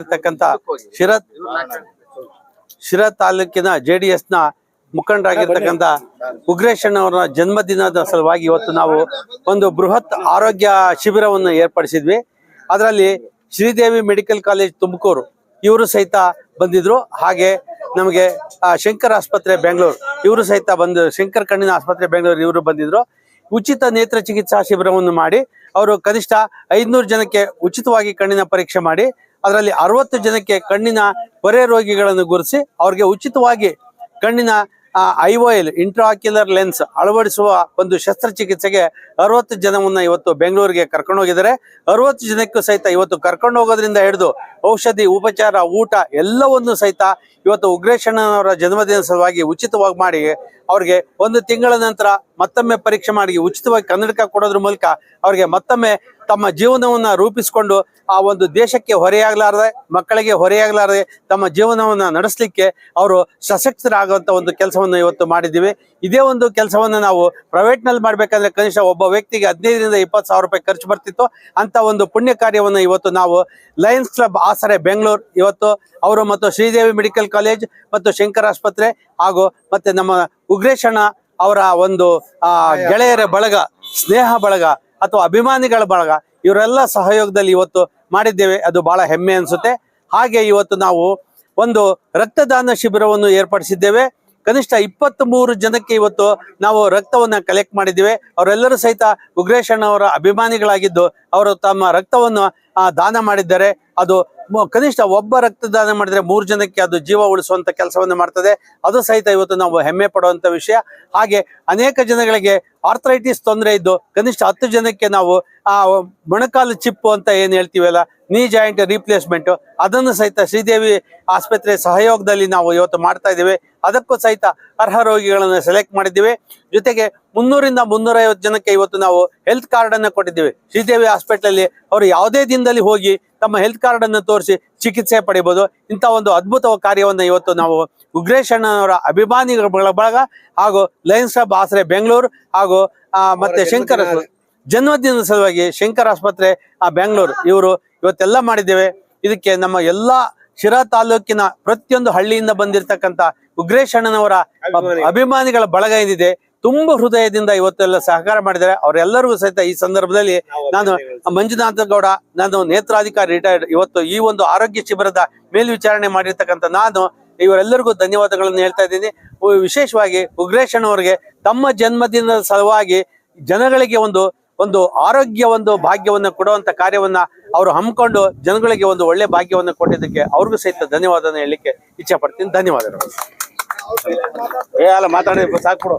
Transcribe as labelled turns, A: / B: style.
A: ಇರ್ತಕ್ಕಂಥ ಶಿರಾ ಶಿರಾ ತಾಲೂಕಿನ J D ಎಸ್ನ ಮುಖಂಡರಾಗಿರ್ತಕ್ಕಂಥ ಉಗ್ರೇಶಣ್ಣವರ ಜನ್ಮದಿನದ ಸಲುವಾಗಿ ಇವತ್ತು ನಾವು ಒಂದು ಬೃಹತ್ ಆರೋಗ್ಯ ಶಿಬಿರವನ್ನು ಏರ್ಪಡಿಸಿದ್ವಿ. ಅದರಲ್ಲಿ ಶ್ರೀದೇವಿ ಮೆಡಿಕಲ್ ಕಾಲೇಜ್ ತುಮಕೂರು ಇವರು ಸಹಿತ ಬಂದಿದ್ರು. ಹಾಗೆ ನಮಗೆ ಶಂಕರ್ ಆಸ್ಪತ್ರೆ ಬೆಂಗಳೂರು ಇವರು ಸಹಿತ ಬಂದು ಶಂಕರ್ ಕಣ್ಣಿನ ಆಸ್ಪತ್ರೆ ಬೆಂಗಳೂರು ಇವರು ಬಂದಿದ್ರು. ಉಚಿತ ನೇತ್ರ ಚಿಕಿತ್ಸಾ ಶಿಬಿರವನ್ನು ಮಾಡಿ ಅವರು ಕನಿಷ್ಠ ಐದ್ನೂರು ಜನಕ್ಕೆ ಉಚಿತವಾಗಿ ಕಣ್ಣಿನ ಪರೀಕ್ಷೆ ಮಾಡಿ ಅದರಲ್ಲಿ ಅರವತ್ತು ಜನಕ್ಕೆ ಕಣ್ಣಿನ ಹೊರೆ ರೋಗಿಗಳನ್ನು ಗುರುತಿಸಿ ಅವ್ರಿಗೆ ಉಚಿತವಾಗಿ ಕಣ್ಣಿನ ಐ ಎಲ್ ಇಂಟ್ರಾಕ್ಯುಲರ್ ಲೆನ್ಸ್ ಅಳವಡಿಸುವ ಒಂದು ಶಸ್ತ್ರಚಿಕಿತ್ಸೆಗೆ ಅರವತ್ತು ಜನವನ್ನ ಇವತ್ತು ಬೆಂಗಳೂರಿಗೆ ಕರ್ಕೊಂಡು ಹೋಗಿದ್ದಾರೆ. ಅರವತ್ತು ಜನಕ್ಕೂ ಸಹಿತ ಇವತ್ತು ಕರ್ಕೊಂಡು ಹೋಗೋದ್ರಿಂದ ಹಿಡಿದು ಔಷಧಿ, ಉಪಚಾರ, ಊಟ ಎಲ್ಲವನ್ನು ಸಹಿತ ಇವತ್ತು ಉಗ್ರೇಶಣ್ಣನವರ ಜನ್ಮದಿನ ಸಲುವಾಗಿ ಉಚಿತವಾಗಿ ಮಾಡಿ ಅವ್ರಿಗೆ ಒಂದು ತಿಂಗಳ ನಂತರ ಮತ್ತೊಮ್ಮೆ ಪರೀಕ್ಷೆ ಮಾಡಿ ಉಚಿತವಾಗಿ ಕನ್ನಡಕ ಕೊಡೋದ್ರ ಮೂಲಕ ಅವ್ರಿಗೆ ಮತ್ತೊಮ್ಮೆ ತಮ್ಮ ಜೀವನವನ್ನ ರೂಪಿಸಿಕೊಂಡು ಆ ಒಂದು ದೇಶಕ್ಕೆ ಹೊರೆಯಾಗಲಾರದೆ, ಮಕ್ಕಳಿಗೆ ಹೊರೆಯಾಗಲಾರದೆ ತಮ್ಮ ಜೀವನವನ್ನ ನಡೆಸಲಿಕ್ಕೆ ಅವರು ಸಶಕ್ತರಾಗುವಂತ ಒಂದು ಕೆಲಸವನ್ನು ಇವತ್ತು ಮಾಡಿದ್ದೀವಿ. ಇದೇ ಒಂದು ಕೆಲಸವನ್ನು ನಾವು ಪ್ರೈವೇಟ್ನಲ್ಲಿ ಮಾಡ್ಬೇಕಂದ್ರೆ ಕನಿಷ್ಠ ಒಬ್ಬ ವ್ಯಕ್ತಿಗೆ ಹದಿನೈದರಿಂದ ಇಪ್ಪತ್ತು ಸಾವಿರ ರೂಪಾಯಿ ಖರ್ಚು ಬರ್ತಿತ್ತು. ಅಂತ ಒಂದು ಪುಣ್ಯ ಕಾರ್ಯವನ್ನು ಇವತ್ತು ನಾವು ಲಯನ್ಸ್ ಕ್ಲಬ್ ಆಸರೆ ಬೆಂಗಳೂರು ಇವತ್ತು ಅವರು ಮತ್ತು ಶ್ರೀದೇವಿ ಮೆಡಿಕಲ್ ಕಾಲೇಜ್ ಮತ್ತು ಶಂಕರ್ ಆಸ್ಪತ್ರೆ ಹಾಗೂ ಮತ್ತೆ ನಮ್ಮ ಉಗ್ರೇಶಣ್ಣ ಅವರ ಒಂದು ಗೆಳೆಯರ ಬಳಗ, ಸ್ನೇಹ ಬಳಗ ಅಥವಾ ಅಭಿಮಾನಿಗಳ ಬಳಗ, ಇವರೆಲ್ಲ ಸಹಯೋಗದಲ್ಲಿ ಇವತ್ತು ಮಾಡಿದ್ದೇವೆ. ಅದು ಬಹಳ ಹೆಮ್ಮೆ ಅನಿಸುತ್ತೆ. ಹಾಗೆ ಇವತ್ತು ನಾವು ಒಂದು ರಕ್ತದಾನ ಶಿಬಿರವನ್ನು ಏರ್ಪಡಿಸಿದ್ದೇವೆ. ಕನಿಷ್ಠ ಇಪ್ಪತ್ತ್ ಮೂರು ಜನಕ್ಕೆ ಇವತ್ತು ನಾವು ರಕ್ತವನ್ನು ಕಲೆಕ್ಟ್ ಮಾಡಿದ್ದೇವೆ. ಅವರೆಲ್ಲರೂ ಸಹಿತ ಉಗ್ರೇಶಣ್ಣ ಅವರ ಅಭಿಮಾನಿಗಳಾಗಿದ್ದು, ಅವರು ತಮ್ಮ ರಕ್ತವನ್ನು ದಾನ ಮಾಡಿದ್ದಾರೆ. ಅದು ಕನಿಷ್ಠ ಒಬ್ಬ ರಕ್ತದಾನ ಮಾಡಿದ್ರೆ ಮೂರು ಜನಕ್ಕೆ ಅದು ಜೀವ ಉಳಿಸುವಂತ ಕೆಲಸವನ್ನು ಮಾಡ್ತದೆ. ಅದು ಸಹಿತ ಇವತ್ತು ನಾವು ಹೆಮ್ಮೆ ಪಡುವಂತ ವಿಷಯ. ಹಾಗೆ ಅನೇಕ ಜನಗಳಿಗೆ ಆರ್ಥರೈಟಿಸ್ ತೊಂದರೆ ಇದ್ದು ಕನಿಷ್ಠ ಹತ್ತು ಜನಕ್ಕೆ ನಾವು ಆ ಮೊಣಕಾಲು ಚಿಪ್ಪು ಅಂತ ಏನ್ ಹೇಳ್ತೀವಲ್ಲ ನೀ ಜಾಯಿಂಟ್ ರೀಪ್ಲೇಸ್ಮೆಂಟ್ ಅದನ್ನು ಸಹಿತ ಶ್ರೀದೇವಿ ಆಸ್ಪತ್ರೆ ಸಹಯೋಗದಲ್ಲಿ ನಾವು ಇವತ್ತು ಮಾಡ್ತಾ ಇದ್ದೇವೆ. ಅದಕ್ಕೂ ಸಹಿತ ಅರ್ಹ ರೋಗಿಗಳನ್ನು ಸೆಲೆಕ್ಟ್ ಮಾಡಿದ್ದೀವಿ. ಜೊತೆಗೆ ಮುನ್ನೂರಿಂದ ಮುನ್ನೂರೈವತ್ತು ಜನಕ್ಕೆ ಇವತ್ತು ನಾವು ಹೆಲ್ತ್ ಕಾರ್ಡ್ ಅನ್ನು ಕೊಟ್ಟಿದ್ದೀವಿ. ಶ್ರೀದೇವಿ ಹಾಸ್ಪಿಟ್ಲಲ್ಲಿ ಅವರು ಯಾವುದೇ ದಿನದಲ್ಲಿ ಹೋಗಿ ತಮ್ಮ ಹೆಲ್ತ್ ಕಾರ್ಡ್ ಅನ್ನು ತೋರಿಸಿ ಚಿಕಿತ್ಸೆ ಪಡೆಯಬಹುದು ಇಂಥ ಒಂದು ಅದ್ಭುತ ಕಾರ್ಯವನ್ನು ಇವತ್ತು ನಾವು ಉಗ್ರೇಶಣ್ಣನವರ ಅಭಿಮಾನಿಗಳ ಬಳಗ ಹಾಗೂ ಲಯನ್ಸ್ ಕ್ಲಬ್ ಆಸರೆ ಬೆಂಗಳೂರು ಹಾಗೂ ಆ, ಮತ್ತೆ ಶಂಕರ್ ಜನ್ಮದಿನದ ಸಲುವಾಗಿ ಶಂಕರ್ ಆಸ್ಪತ್ರೆ ಆ ಬೆಂಗಳೂರು ಇವರು ಇವತ್ತೆಲ್ಲ ಮಾಡಿದ್ದೇವೆ. ಇದಕ್ಕೆ ನಮ್ಮ ಎಲ್ಲಾ ಶಿರಾ ತಾಲೂಕಿನ ಪ್ರತಿಯೊಂದು ಹಳ್ಳಿಯಿಂದ ಬಂದಿರತಕ್ಕಂತ ಉಗ್ರೇಶಣ್ಣನವರ ಅಭಿಮಾನಿಗಳ ಬಳಗ ಏನಿದೆ ತುಂಬಾ ಹೃದಯದಿಂದ ಇವತ್ತೆಲ್ಲ ಸಹಕಾರ ಮಾಡಿದ್ದಾರೆ. ಅವರೆಲ್ಲರಿಗೂ ಸಹಿತ ಈ ಸಂದರ್ಭದಲ್ಲಿ ನಾನು ಮಂಜುನಾಥ ಗೌಡ ನಾನು ನೇತ್ರಾಧಿಕಾರಿ ರಿಟೈರ್ಡ್ ಇವತ್ತು ಈ ಒಂದು ಆರೋಗ್ಯ ಶಿಬಿರದ ಮೇಲ್ವಿಚಾರಣೆ ಮಾಡಿರ್ತಕ್ಕಂಥ ನಾನು ಇವರೆಲ್ಲರಿಗೂ ಧನ್ಯವಾದಗಳನ್ನು ಹೇಳ್ತಾ ಇದ್ದೀನಿ. ವಿಶೇಷವಾಗಿ ಉಗ್ರೇಶನ್ ಅವರಿಗೆ ತಮ್ಮ ಜನ್ಮದಿನದ ಸಲುವಾಗಿ ಜನಗಳಿಗೆ ಒಂದು ಒಂದು ಆರೋಗ್ಯ ಒಂದು ಭಾಗ್ಯವನ್ನು ಕೊಡುವಂತ ಕಾರ್ಯವನ್ನ ಅವರು ಹಮ್ಮಿಕೊಂಡು ಜನಗಳಿಗೆ ಒಂದು ಒಳ್ಳೆ ಭಾಗ್ಯವನ್ನು ಕೊಟ್ಟಿದ್ದಕ್ಕೆ ಅವ್ರಿಗೂ ಸಹಿತ ಧನ್ಯವಾದ ಹೇಳಲಿಕ್ಕೆ ಇಚ್ಛೆ ಪಡ್ತೀನಿ. ಧನ್ಯವಾದಗಳು. ಏ ಅಲ್ಲ ಮಾತಾಡಿ ಸಾಕು